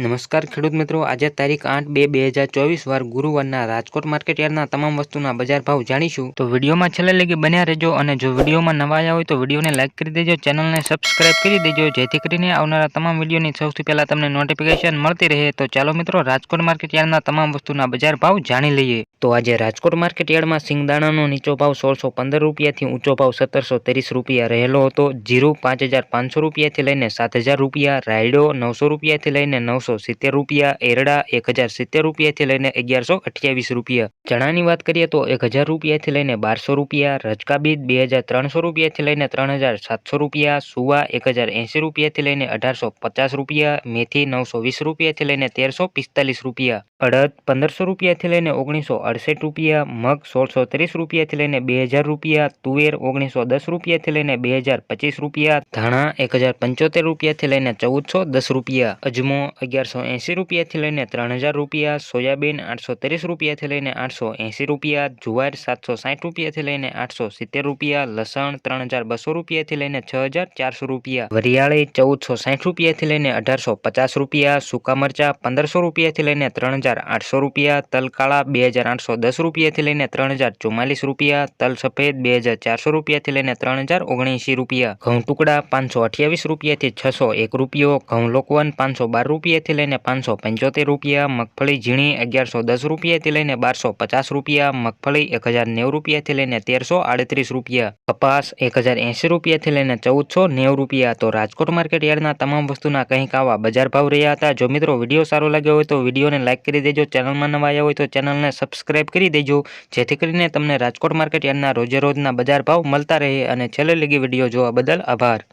નમસ્કાર ખેડૂત મિત્રો, આજે તારીખ આઠ બે બે હજાર ચોવીસ વાર ગુરુવારના રાજકોટ માર્કેટયાર્ડના તમામ વસ્તુના બજાર ભાવ જાણીશું. તો વિડીયોમાં છેલ્લે લગી બન્યા રહેજો અને જો વિડીયોમાં નવા આવ્યા હોય તો વિડીયોને લાઇક કરી દેજો, ચેનલને સબસ્ક્રાઇબ કરી દેજો, જેથી કરીને આવનારા તમામ વિડીયોની સૌથી પહેલાં તમને નોટિફિકેશન મળતી રહે. તો ચાલો મિત્રો, રાજકોટ માર્કેટયાર્ડના તમામ વસ્તુના બજાર ભાવ જાણી લઈએ. તો આજે રાજકોટ માર્કેટયાર્ડમાં સિંગદાણાનો નીચો ભાવ સોળસો પંદર રૂપિયાથી ઊંચો ભાવ સત્તરસો ત્રીસ રૂપિયા રહેલો હતો. જીરું પાંચ હજાર પાંચસો રૂપિયાથી લઈને સાત હજાર રૂપિયા, રાયડો નવસો રૂપિયાથી લઈને નવસો સિત્તેર રૂપિયા, એરડા એક હજાર સિત્તેર રૂપિયાથી લઈને અગિયારસો અઠ્યાવીસ રૂપિયા. ચણાની વાત કરીએ તો એક હજાર રૂપિયાથી લઈને બારસો રૂપિયા રજકા બીજ બે હજાર ત્રણસો રૂપિયાથી લઈને ત્રણ હજાર સાતસો રૂપિયા, સુવા એક હજાર એંસી રૂપિયાથી લઈને અઢારસો પચાસ રૂપિયા, મેથી નવસો વીસ રૂપિયાથી લઈને તેરસો પિસ્તાલીસ રૂપિયા. અડદ પંદરસો રૂપિયાથી લઈને ઓગણીસો અડસઠ રૂપિયા, મગ સોળસો ત્રીસ રૂપિયાથી લઈને બે હજાર રૂપિયા, તુવેર ઓગણીસો દસ રૂપિયાથી લઈને બે હજાર પચીસ રૂપિયા, ધાણા એક હજાર પંચોતેર રૂપિયાથી લઈને ચૌદસો દસ રૂપિયા. અજમો અગિયારસો એંસી રૂપિયાથી લઈને ત્રણ હજાર રૂપિયા, સોયાબીન આઠસો ત્રીસ રૂપિયાથી લઈને આઠસો એંસી રૂપિયા, જુવાર સાતસો સાઠ રૂપિયાથી લઈને આઠસો સિત્તેર રૂપિયા, લસણ ત્રણ હજાર બસો રૂપિયાથી લઈને છ હજાર ચારસો રૂપિયા, વરિયાળી ચૌદસો સાઠ રૂપિયાથી લઈને અઢારસો પચાસ રૂપિયા, સૂકા મરચા પંદરસો રૂપિયાથી લઈને ત્રણ હજાર આઠસો રૂપિયા તલ કાળા બે હજાર આઠસો દસ રૂપિયાથી લઈને ત્રણ હજાર ચુમ્માલીસ રૂપિયા, તલ સફેદ બે હજાર ચારસો રૂપિયાથી લઈને ત્રણ હજાર ઓગણએંસી રૂપિયા, ઘઉં ટુકડા પાંચસો અઠ્યાવીસ રૂપિયાથી છસો એક રૂપિયો, ઘઉં લોકવન પાંચસો બાર રૂપિયાથી લઈને પાંચસો પંચોતેર રૂપિયા, મગફળી ઝીણી અગિયારસો દસ રૂપિયાથી લઈને બારસો પચાસ રૂપિયા, મગફળી એક હજાર નેવું રૂપિયાથી લઈને તેરસો આડત્રીસ રૂપિયા, કપાસ એક હજાર એંસી રૂપિયાથી લઈને ચૌદસો નેવું રૂપિયા. તો રાજકોટ માર્કેટ યાર્ડના તમામ વસ્તુના કંઈક આવા બજાર ભાવ રહ્યા હતા. જો મિત્રો વીડિયો સારો લાગ્યો હોય તો વિડીયોને લાઇક કરી દેજો. ચેનલમાં નવા આવ્યા હોય તો ચેનલને સબસ્ક્રાઇબ કરી દેજો. જેથી કરીને તમને રાજકોટ માર્કેટ યાર્ડના રોજે રોજના બજાર ભાવ મળતા રહે અને છેલ્લે લગી વીડિયો જોવા બદલ આભાર.